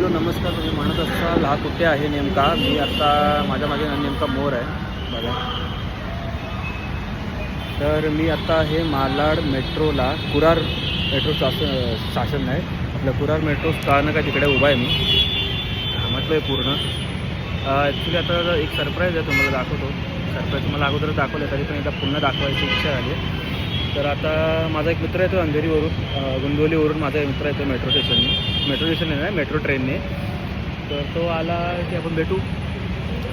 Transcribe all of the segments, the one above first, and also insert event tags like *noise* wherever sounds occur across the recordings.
Hello नमस्कार. तुम्ही म्हणत असाल हा कुठे आहे नेमका? मी आता माझ्या मागे नेमका मोर आहे. बघा. तर मी आता आहे मालाड मेट्रोला कुरार मेट्रो शासन शासन आहे. आपलं कुरार मेट्रो स्थानक आहे तिकडे उभा आहे मी. म्हटलं आहे पूर्ण. ॲक्च्युली आता एक सरप्राईज आहे तुम्हाला दाखवतो. सरप्राईज तुम्हाला अगोदर दाखवलं तरी पण एकदा पुन्हा दाखवायची इच्छा झाली. आहे. तर आता माझा एक मित्र येतो अंधेरीवरून गुंडोलीवरून गुंदोलीवरून माझा एक मित्र येतो मेट्रो स्टेशनने. मेट्रो स्टेशन नाही मेट्रो ट्रेनने. तर तो आला की आपण भेटू.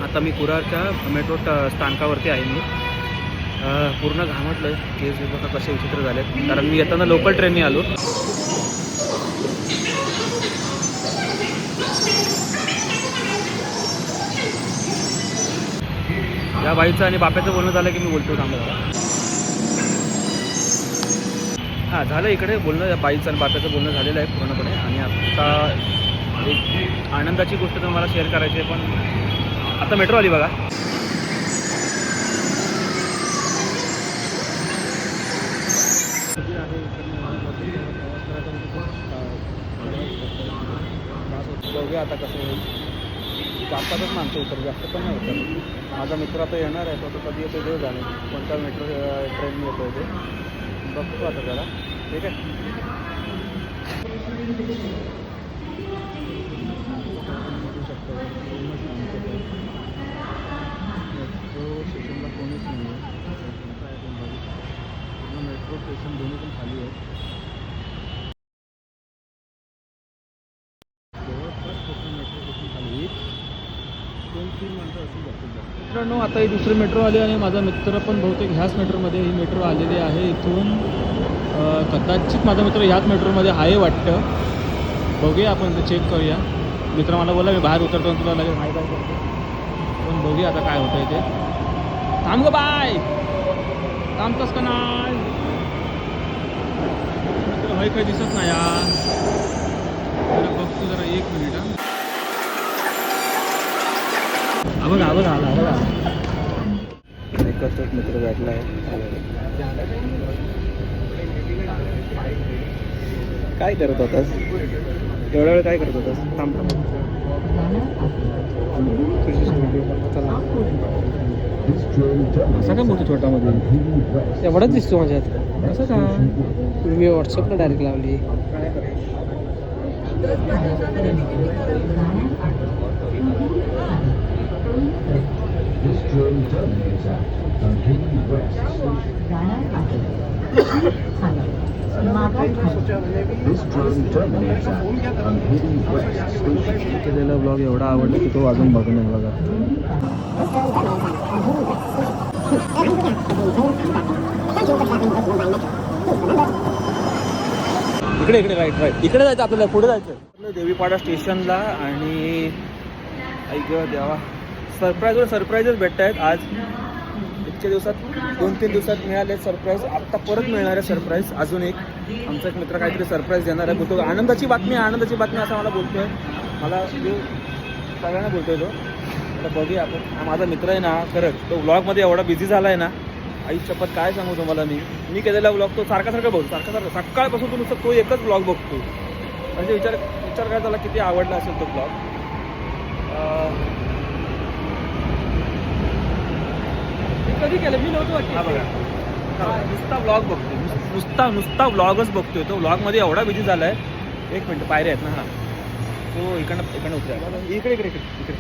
आता मी कुरारच्या मेट्रो स्थानकावरती आहे मी. पूर्ण घामटलं केस बघा कसे विचित्र झाले कारण मी येताना लोकल ट्रेनने आलो. या बाईचं आणि बाप्याचं बोलणं झालं की मी बोलतो थांबा. हां झालं इकडे बोलणं बाईचं आणि बाप्याचं बोलणं झालेलं आहे पूर्णपणे. आणि आता एक आनंदाची गोष्ट तर मला शेअर करायची आहे पण आता मेट्रो आली बघा. बघूया आता कसं होईल. जास्तातच मानतो उतर जास्त पण नाही उतर माझा मित्र आता येणार आहे तो तो कधी येतो देव झाले कोणता मेट्रो ट्रेन येतो ते. बघतो आता जरा. ठीक आहे? मेट्रो स्टेशनला कोणीच नाही आहे मेट्रो स्टेशन दोन्ही पण खाली आहे जवळपास पूर्ण मेट्रो स्टेशन खाली एक दोन तीन माणसं असून जास्तीत जास्त मित्रांनो आता ही दुसरी मेट्रो आली आणि माझा मित्र पण बहुतेक ह्याच मेट्रोमध्ये ही मेट्रो आलेली आहे इथून. कदाचित माझा मित्र ह्याच मेट्रोमध्ये आहे वाटतं. बघूया आपण ते चेक करूया. मित्र मला बोला मी बाहेर उतरतो तुला लगेच माहीत आहे. करतो पण बघूया आता काय होतं ते. थांब ग बाय थांबतोस का नाही? मित्र हय काही दिसत नाही यार. जरा बघतो जरा एक मिनिट हां हा बघा बघा आला बघा. एकच एक मित्र भेटला आहे. काय करत होतास? एवढा वेळ काय करत होतास? थांब थांब. असा काय मोठी छोटामध्ये? एवढाच दिसतो माझ्यात. असं का? मी व्हॉट्सअपला डायरेक्ट लावली. काय ब्लॉग एवढा आवडला की तो अजून बघ नाही बघा इकडे इकडे राईट राईट इकडे जायचं आपल्याला पुढे जायचं. देवीपाडा स्टेशनला आणि ऐक देवा. सरप्राईजवर सरप्राईजच भेटत आहेत आज इतक्या दिवसात दोन तीन दिवसात मिळाले सरप्राईज आत्ता परत मिळणार आहे सरप्राईज अजून एक आमचा एक मित्र काहीतरी सरप्राईज देणार आहे. बोलतो आनंदाची बातमी आनंदाची बातमी असं मला बोलतोय. मला म्हणजे सगळ्यांना बोलतोय तो. आता बघूया आपण. माझा मित्र आहे ना खरंच. तो ब्लॉगमध्ये एवढा बिझी झाला आहे ना. आई शपथ काय सांगू तुम्हाला मी? मी केलेला ब्लॉग तो सारखा सारखा बघतो सारखा सारखा. सकाळपासून तो नुसतं तो एकच ब्लॉग बघतो म्हणजे विचार विचार काय त्याला किती आवडला असेल तो ब्लॉग कधी केलं? मी नव्हतं हा बघा. हा, नुसता ब्लॉग बघतोय. नुस- नुसता नुसता ब्लॉगच बघतोय तो. ब्लॉगमध्ये एवढा बिझी झाला आहे एक मिनटं पायऱ्या आहेत ना हा. तो इकडनं इकडनं उतरा. इकडे इकडे इकडे इकडे.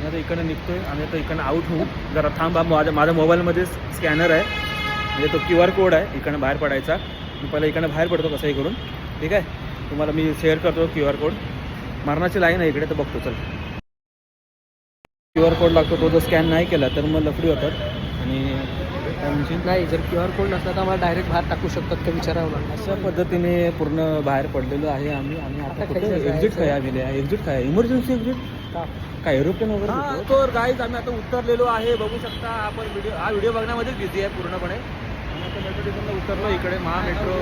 मी आता इकडनं निघतोय. आणि आता इकडनं आऊट होऊ जरा थांब माझ्या माझ्या मोबाईलमध्ये स्कॅनर आहे. म्हणजे तो क्यू आर कोड आहे. इकडनं बाहेर पडायचा. मी पहिला इकडनं बाहेर पडतो कसंही करून. ठीक आहे? तुम्हाला मी शेअर करतो क्यू आर कोड मरणाची लाईन आहे इकडे तर बघतो. चल. क्यू आर कोड लागतो. तो जर स्कॅन नाही केला तर मग लफडी होतात. आणि नाही जर क्यू आर कोड नसला तर आम्हाला डायरेक्ट बाहेर टाकू शकतात का विचारावं लागलं अशा पद्धतीने पूर्ण बाहेर पडलेलो आहे आम्ही आणि आता कुठे. एक्झिट काय आलेले आहे एक्झिट काय? इमर्जन्सी एक्झिट का? काय एरोप्लेन वगैरे होतं? तर गाईज आम्ही आता उतरलेलो आहे. बघू शकता आपण व्हिडिओ हा व्हिडिओ बघण्यामध्येच बिझी आहे पूर्णपणे. आणि आता मेट्रो स्टेशनला उतरलो इकडे महा मेट्रो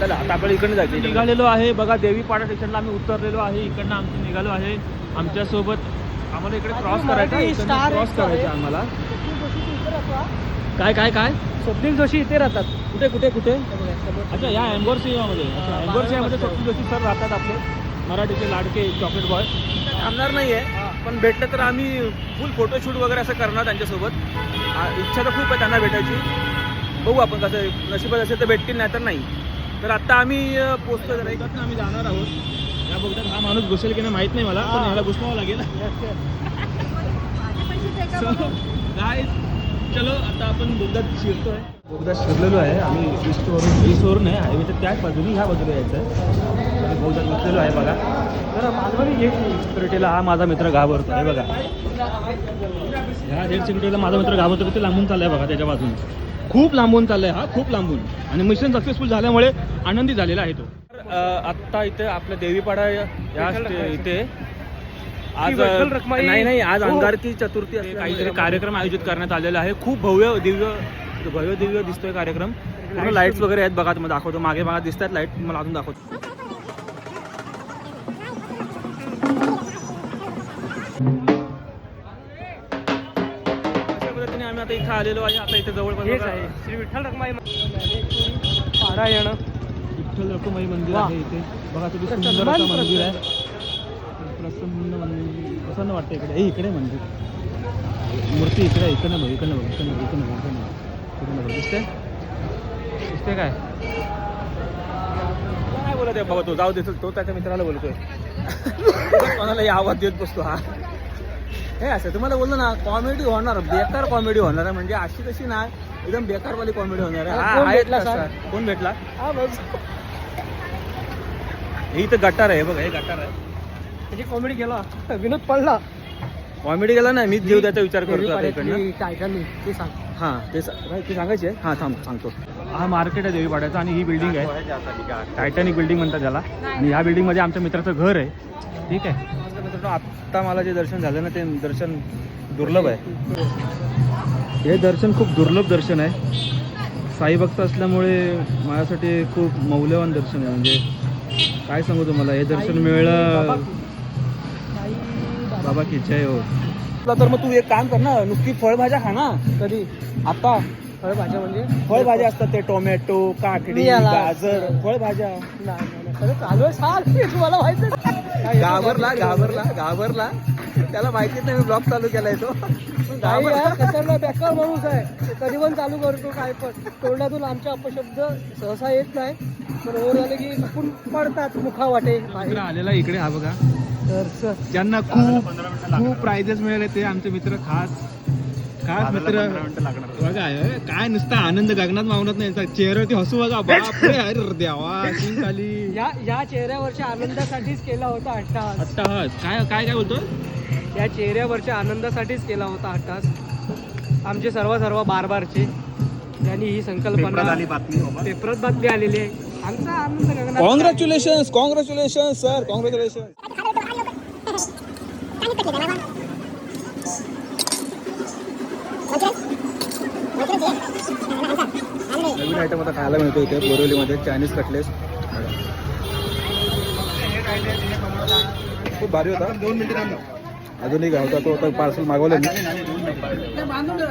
चला आता आपण इकडे जायचं निघालेलो आहे. बघा देवीपाडा स्टेशनला आम्ही उतरलेलो आहे. इकडनं आमचं निघालो आहे. आमच्यासोबत आम्हाला इकडे क्रॉस करायचा इकडनं star क्रॉस करायचं आहे. आम्हाला. काय काय काय? स्वप्नील जोशी इथे राहतात. कुठे कुठे कुठे. अच्छा या अच्छा हा, एम्बोर बाराव्या सिनेमामध्ये मजल्यावर. स्वप्नील जोशी सर राहतात आपले. मराठीचे लाडके चॉकलेट बॉय थांबणार नाही आहे पण भेटलं तर आम्ही फुल फोटोशूट वगैरे असं करणार त्यांच्यासोबत. इच्छा तर खूप आहे त्यांना भेटायची. बघू आपण कसं नशिबात असेल तर भेटतील नाही तर नाही. तर आत्ता आम्ही पोचतो जरा इकडनं आम्ही जाणार आहोत. या बघतात हा माणूस घुसेल की नाही माहीत नाही मला पण ह्याला घुसवावं लागेल. *laughs* काय चलो आता आपण बोगदात शिरतोय. बोगदात शिरलेलो आहे. आम्ही ईस्टवरून ईस्टवरून आहे. हायवेच्या त्याच बाजूनी ह्या बाजूला यायचं आहे. आणि बोगदात बसलेलो आहे बघा. तर मालवणी गेट सिक्युरिटीला हा माझा मित्र घाबरतो आहे बघा. ह्या हेड सिक्युरिटीला माझा मित्र घाबरतो की ते लांबून चाललाय बघा त्याच्या बाजून. खूप लांबून चाललाय हा. खूप लांबून. आणि मिशन सक्सेसफुल झाल्यामुळे आनंदी झालेला आहे तो. आत्ता इथे आपल्या देवीपाडा या इथे आज नाही नाही आज हो. अंगारकी चतुर्थी असते काहीतरी कार्यक्रम आयोजित करण्यात आलेला आहे. खूप भव्य दिव्य भव्य दिव्य दिसतोय कार्यक्रम. पूर्ण लाईट्स वगैरे आहेत बघा तुम्हाला दाखवतो. मागे मागे दिसतात लाइट मला अजून दाखवतो. अशा पद्धतीने आम्ही आता इथे आलेलो आहे. आता इथे जवळपास हेच आहे. श्री विठ्ठल रखमाई पारायण. विठ्ठल रखुमाई मंदिर. आहे इथे. बघा इथं सुंदर असं मंदिर आहे. प्रसन्न. प्रसन्न वाटतं इकडे. हे इकडे मंदिर मूर्ती इकडे आहे, इकडे बघ इकडे बघ इकडे बघ इकडे बघ इकडे बघ बघ. दिसते दिसते काय? काय बोलत आहे बाबा तो? जाऊ दे तो त्याच्या मित्राला बोलतोय. *laughs* कोणालाही आवाज देत बसतो हा. हे असं तुम्हाला बोललो ना कॉमेडी होणार बेकार कॉमेडी होणार आहे. म्हणजे अशी कशी ना एकदम बेकारवाली कॉमेडी होणार आहे. हा, कोण भेटला? हा बस. हे इथं गटार आहे बघा हे गटार आहे. त्याची कॉमेडी केला. विनोद पडला. कॉमेडी गेला ना मीच जीव द्यायचा विचार करतो आता इकडनं काय काय नाही ते सांग. हां ते सांगायचे हां थांब सांगतो. हा मार्केट आहे देवीपाड्याचा आणि ही बिल्डिंग आहे. टायटॅनिक बिल्डिंग म्हणतात त्याला. आणि ह्या बिल्डिंगमध्ये आमच्या मित्राचं घर आहे. ठीक आहे. मित्रांनो आत्ता मला जे दर्शन झालं ना ते दर्शन दुर्लभ आहे. हे दर्शन खूप दुर्लभ दर्शन आहे. साई भक्त असल्यामुळे माझ्यासाठी खूप मौल्यवान दर्शन आहे. म्हणजे काय सांगू तुम्हाला हे दर्शन मिळलं बाबा की जय हो तर मग तू एक काम कर ना नुसती फळभाज्या खा ना कधी. आता फळभाज्या म्हणजे? फळभाज्या असतात ते टोमॅटो काकडी. गाजर फळभाज्या. नाही, नाही, नाही. खरं चालू आहे हे तुम्हाला माहिती आहे. घाबरला घाबरला घाबरला. त्याला माहितीच नाही मी ब्लॉग चालू केलाय तो. नाही यार, कशाला बेकार माणूस आहे. कधी पण चालू करतो काय पण. तोंडातून आमचे अपशब्द सहसा येत नाही. पण झाले की पडतात मुखा वाटे. आलेला इकडे हा बघा. तर स- ज्यांना खूप खूप प्राइजेस मिळाले ते आमचे मित्र खास खास मित्र बघा हे काय नुसता आनंद गगनात मावनत नाही. यांचा चेहऱ्यावरती हसू बघा बापरे अरे देवा सीन खाली. या या चेहऱ्यावरच्या आनंदासाठीच केला होता अट्टहास. अट्टाहास. काय काय काय बोलतो या चेहऱ्यावरच्या आनंदासाठीच केला होता अट्टहास. आमचे सर्व सर्व बारबारचे. ज्यांनी ही संकल्पना पेपरात बातमी आलेली आहे. आमचा आनंद गगनात कॉंग्रॅच्युलेशन कॉंग्रॅच्युलेशन सर कॉंग्रॅच्युलेशन नवीन आयटम आता खायला मिळतो इथे बोरिवलीमध्ये चायनीज कटलेस खूप भारी होता. दोन मिनिटं अजूनही काय होता तो आता पार्सल मागवलं मी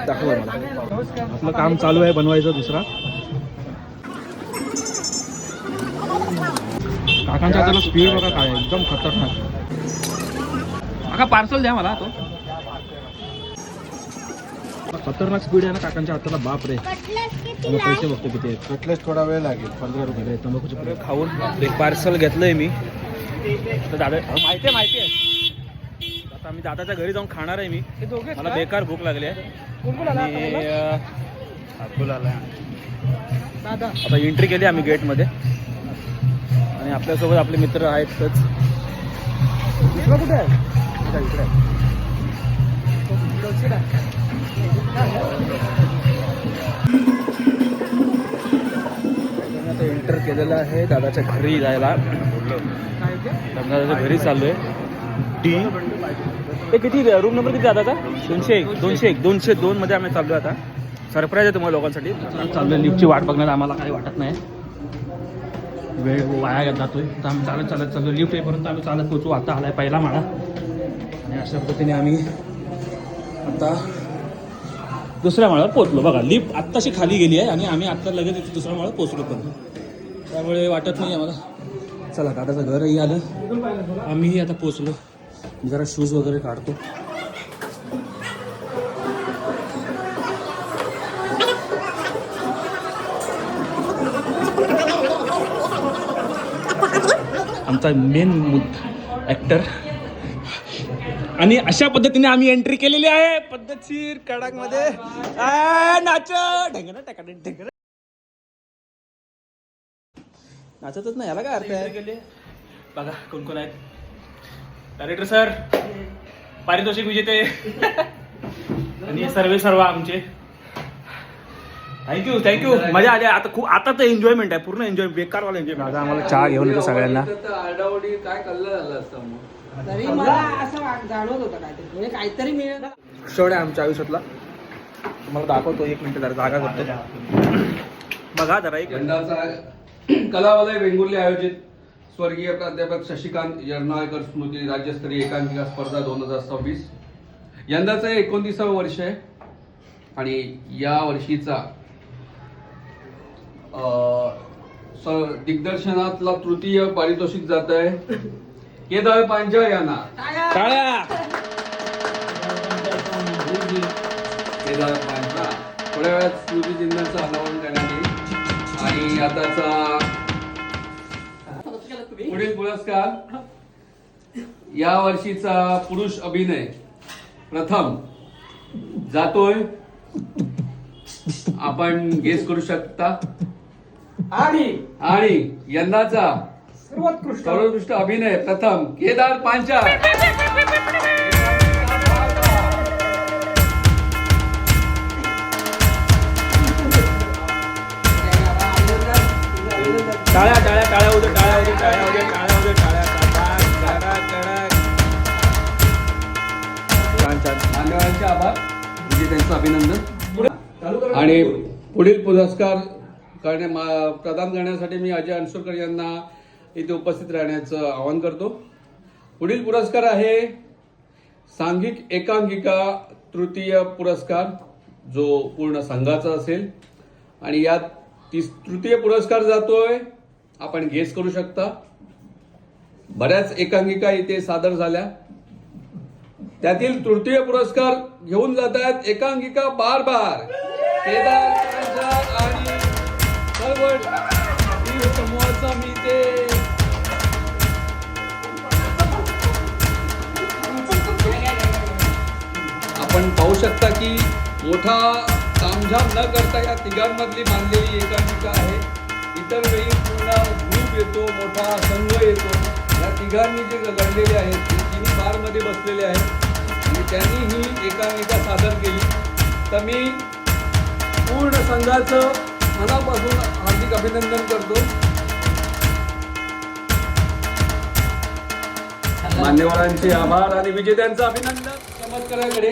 दाखवलं मला. आपलं काम चालू आहे बनवायचं दुसरा. काकांच्या हाताला स्पीड बघा काय आहे, एकदम खतरनाक. काका पार्सल द्या मला तो. खतरनाक स्पीड आहे ना काकांच्या हाताला बाप रे पैसे बघतो किती आहेत. कटलेस थोडा वेळ लागेल पंधरा रुपये. तंबाखूचे खाऊन एक पार्सल घेतलंय मी. तर दादा माहिती आहे माहिती आहे. आता मी दादाच्या घरी जाऊन खाणार आहे मी. हे मला? बेकार भूक लागली आहे. आणि आता एंट्री केली आम्ही गेटमध्ये आणि आपल्यासोबत आपले मित्र आहेतच. दुसरा कुठे आहे? इकडे आता एंटर केलेलं आहे दादाच्या घरी जायला. दादाच्या घरी चाललोय. डी ते किती रूम नंबर किती दादाचा? दोनशे एक दोनशे एक दोनशे दोन मध्ये आम्ही चाललोय आता. सरप्राईज आहे तुम्हाला लोकांसाठी. चाललोय लिफ्टची वाट बघण्यात आम्हाला काही वाटत नाही. वेळ वाया जातोय. तर आम्ही चालत चालत चाललो. लिफ्ट येईपर्यंत आम्ही चालत पोचू आता आलाय पहिला माळा. आणि अशा पद्धतीने आम्ही आता दुसऱ्या माळ्यावर पोचलो बघा लिफ्ट आत्ताशी खाली गेली आहे आणि आम्ही आत्ता लगेच इथे दुसऱ्या माळ्यावर पोचलो पण. त्यामुळे वाटत नाही आम्हाला. चला दादाचं घरही आलं. आम्हीही आता पोचलो जरा शूज वगैरे काढतो. आमचा मेन ऍक्टर आणि अशा पद्धतीने आम्ही एंट्री केलेली आहे. पद्धतशीर कडकमध्ये नाच ढेंगणं टाका ढेंगणं नाचतच नाही याला काय अर्थ आहे? बघा कोण कोण आहेत? डायरेक्टर सर पारितोषिक विजेते. *laughs* आणि सर्वे सर्व आमचे. थँक्यू थँक्यू मजा आली. आता खूप आता तर एन्जॉयमेंट आहे. पूर्ण एन्जॉय बेकारवाला एन्जॉयमेंट आता आम्हाला चहा घेऊन येतो सगळ्यांना. आरडाओरडी काय कल्ला झाला असता मग? तरी मला असं जाणवत होतं काहीतरी. म्हणजे काहीतरी मिळेल. क्षण आहे आमच्या आयुष्यातला. तुम्हाला दाखवतो एक मिनिट जरा जागा करतो. बघा जरा एक यंदाचा कलावलय वेंगुर्ले आयोजित. स्वर्गीय प्राध्यापक शशिकांत यरनाळकर स्मृती राज्यस्तरीय एकांकिका स्पर्धा दोन हजार सव्वीस. यंदाचं एकोणतीसावं वर्ष आहे. आणि या वर्षीचा दिग्दर्शनातला तृतीय पारितोषिक जात आहे. केदार पांजा यांना. केदार थोड्या वेळात स्मृती चिन्हाचं अनावरण करण्यात येईल. आणि आताचा पुढील पुरस्कार. या वर्षीचा पुरुष अभिनय. प्रथम जातोय. आपण गेस करू शकता. आणि आणि यंदाचा सर्वोत्कृष्ट सर्वोत्कृष्ट अभिनय प्रथम केदार पांचा. टाळ्या टाळ्या टाळ्या होते टाळ्या होते टाळ्या होते टाळ्या होते टाळ्या मान्यवरांचे आभार. म्हणजे त्यांचं अभिनंदन. आणि पुढील पुरस्कार करण्या मा- प्रदान करण्यासाठी मी अजय अनसुरकर यांना इथे उपस्थित राहण्याचं आवाहन करतो. पुढील पुरस्कार आहे सांघिक एकांकिका तृतीय पुरस्कार जो पूर्ण संघाचा असेल. आणि यात ती तृतीय पुरस्कार जातोय. आपण गेस करू शकता. बऱ्याच एकांकिका इथे सादर झाल्या. त्यातील तृतीय पुरस्कार घेऊन जात आहेत एकांकिका बार बार. केदार चळवळ ही समूहाचा मी ते आपण पाहू शकता की मोठा तामझाम न करता या तिघांमधली बांधलेली एकांकिका आहे. इतर वेळी पूर्ण ग्रुप येतो मोठा संघ येतो. या तिघांनी जे लढलेले आहेत ते तिन्ही बारमध्ये बसलेले आहेत. आणि त्यांनी ही एकांकिका सादर केली. तर मी पूर्ण संघाचं मनापासून हार्दिक अभिनंदन करतो. मान्यवरांचे आभार आणि विजेत्यांचं अभिनंदन चमत्काराकडे.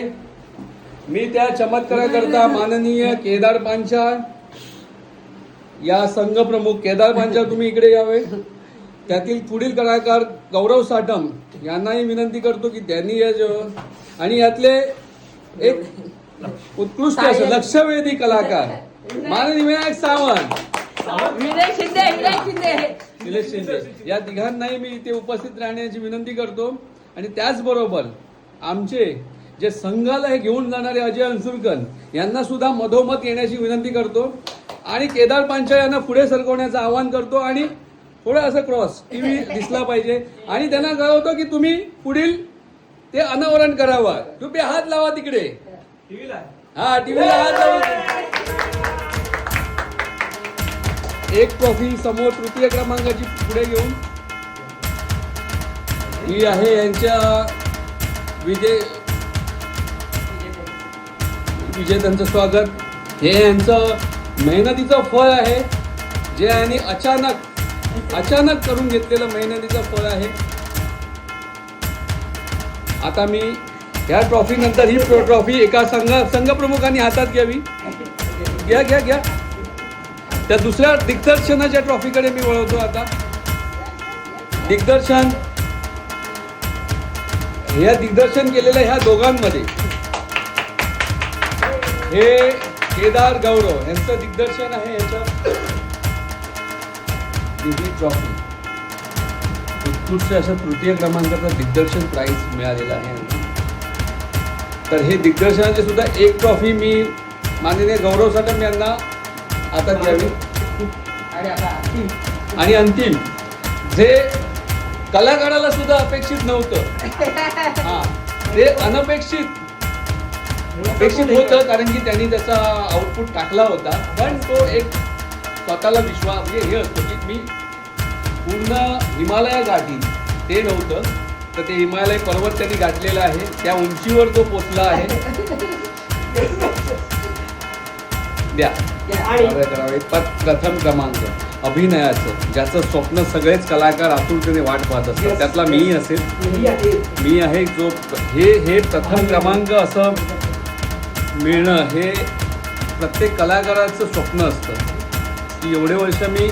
मी त्या चमत्काराकरता माननीय केदार पांचा या संघ प्रमुख केदार पांचा तुम्ही इकडे यावे. त्यातील पुढील कलाकार गौरव साटम यांनाही विनंती करतो की त्यांनी या जो- आणि यातले एक उत्कृष्ट असं लक्षवेधी कलाकार माननीय विनायक सावंत. विनय शिंदे विनय शिंदे. निलेश शिंदे. या तिघांनाही मी इथे उपस्थित राहण्याची विनंती करतो. आणि त्याचबरोबर आमचे जे संघाला हे घेऊन जाणारे अजय अन्सुरकर यांना सुद्धा मधोमध येण्याची विनंती करतो. आणि केदार पांचा यांना पुढे सरकवण्याचं आवाहन करतो. आणि थोडं असं क्रॉस टीव्ही दिसला पाहिजे. आणि त्यांना कळवतो की तुम्ही पुढील ते अनावरण करावं. तुम्ही हात लावा तिकडे. हा टीव्हीला हात लावा. एक ट्रॉफी समोर तृतीय क्रमांकाची पुढे घेऊन. ही आहे यांच्या विजय विजेत्यांचं स्वागत. हे यांचं मेहनतीचं फळ आहे. जे यांनी अचानक अचानक करून घेतलेलं मेहनतीचं फळ आहे. आता मी या ट्रॉफी नंतर ही ट्रॉफी एका संघ संघप्रमुखांनी हातात घ्यावी. घ्या घ्या घ्या. त्या दुसऱ्या दिग्दर्शनाच्या ट्रॉफीकडे मी वळवतो आता. दिग्दर्शन या दिग्दर्शन केलेल्या ह्या दोघांमध्ये हे केदार गौरव यांचं दिग्दर्शन आहे याच्या ट्रॉफी. उत्कृष्ट असं तृतीय क्रमांकाचं दिग्दर्शन प्राईज मिळालेला आहे. तर हे दिग्दर्शनाचे सुद्धा एक ट्रॉफी मी माननीय गौरव साटम यांना आता द्यावी आणि अंतिम. जे कलाकाराला सुद्धा अपेक्षित नव्हतं. *laughs* हा. ते अनपेक्षित. अपेक्षित होतं कारण की त्यांनी त्याचा आउटपुट टाकला होता. पण तो एक स्वतःला विश्वास म्हणजे हे असतो की मी पूर्ण हिमालय गाठी ते नव्हतं. तर ते हिमालय पर्वत त्यांनी गाठलेला आहे. त्या उंचीवर तो पोचला आहे. *laughs* द्या. करावे, प्रथम क्रमांक अभिनयाचं ज्याचं स्वप्न सगळेच कलाकार आतुरतेने वाट पाहत असतात. त्यातला मीही असेल. मी आहे जो हे हे प्रथम क्रमांक असं मिळणं हे प्रत्येक कलाकाराचं स्वप्न असतं. की एवढे वर्ष मी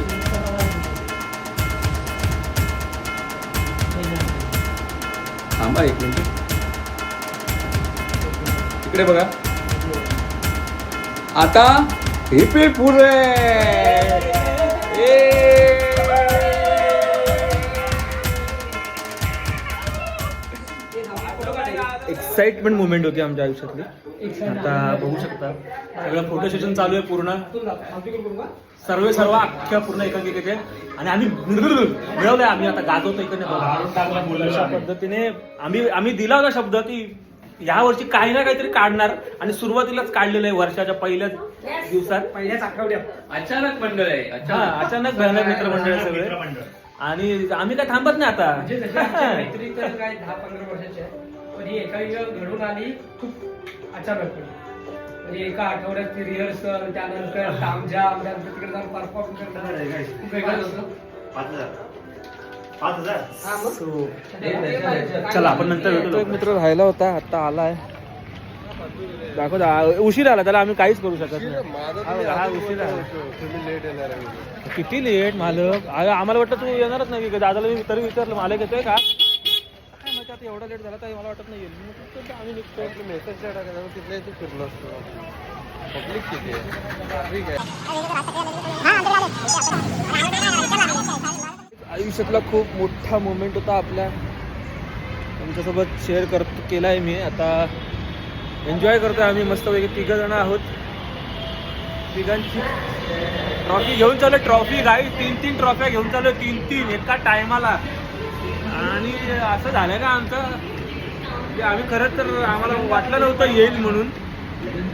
थांबा एक मिनिट. इकडे बघा. आता रिपीट पुरे एक्साइटमेंट मुवमेंट होती आमच्या आयुष्यातली. आता बघू शकता. सगळं फोटो सेशन चालू आहे पूर्ण. सर्व सर्व अख्ख्या पूर्ण एकांकिकेचे आणि आम्ही मिळवलंय आम्ही. आता गाजवतो इकडे अशा पद्धतीने आम्ही आम्ही दिला होता शब्द की ह्या वर्षी काही ना काहीतरी काढणार आणि सुरुवातीलाच काढलेलं आहे वर्षाच्या पहिल्याच दिवसात. पहिल्याच आठवड्यात. अचानक मंडळ आहे हा अचानक अचानक भयानक मित्रमंडळ आहे सगळे. आणि आम्ही काय थांबत नाही म्हणजे जशी आमची आता मैत्री तर काय दहा पंधरा वर्षाची आहे पण ही एका वेळी घडून आली खूप अचानक म्हणजे एका आठवड्यात ती रिहर्सल त्यानंतर तामझाम त्यानंतर तिकडे जाऊन परफॉर्म करणं खूप वेगळं होतं. हा, मग. चला आपण नंतर. एक मित्र राहिला होता आता आलाय. दाखव दा- उशीर आला त्याला आम्ही काहीच करू शकत नाही. हा उशीर आला. किती लेट मालक. अरे आम्हाला वाटतं तू येणारच नाही की दादाला मी तरी विचारलं मालक येतोय का? आता एवढा लेट झाला तर मला वाटत नाही येईल आम्ही निघतो मेसेज तिथल्या इथे फिरलो असतो. पब्लिक किती आयुष्यातला खूप मोठा मोमेंट होता आपल्या. तुमच्यासोबत शेअर कर केला आहे मी. आता एन्जॉय करतोय आम्ही मस्तपैकी. तिघं जण आहोत. तिघांची ट्रॉफी घेऊन चालू ट्रॉफी गाई तीन तीन ट्रॉफ्या घेऊन चालू तीन तीन एका टायमाला आणि असं झालं का आमचं? की आम्ही खरंच तर आम्हाला वाटलं नव्हतं येईल म्हणून.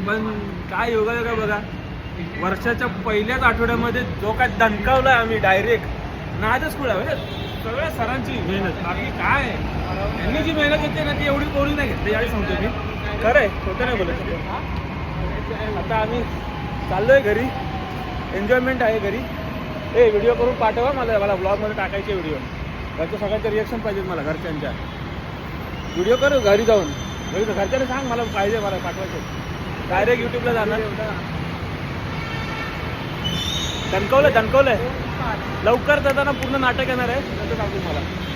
पण काय योगा योगा बघा. वर्षाच्या पहिल्याच आठवड्यामध्ये जो काय दणकावला आम्ही डायरेक्ट नादच कुठं म्हणजे सगळ्या सरांची मेहनत. बाकी काय? त्यांनी जी मेहनत घेतली ना ती एवढी कोणी नाही घेतली. यावेळी सांगतो मी. खरं आहे खोटं नाही बोलत आता आम्ही चाललोय घरी. एन्जॉयमेंट आहे घरी. ए व्हिडिओ करून पाठवा मला. मला ब्लॉगमध्ये टाकायचे व्हिडिओ घरच्या सगळ्यांचे रिॲक्शन पाहिजेत मला घरच्यांच्या. व्हिडिओ कर घरी जाऊन. घरी घरच्यांना सांग मला पाहिजे मला पाठवायचे डायरेक्ट युट्यूबला जाणार. दणकवलं दणकवलंय लवकर जाताना पूर्ण नाटक येणार आहे. नंतर सांगतो मला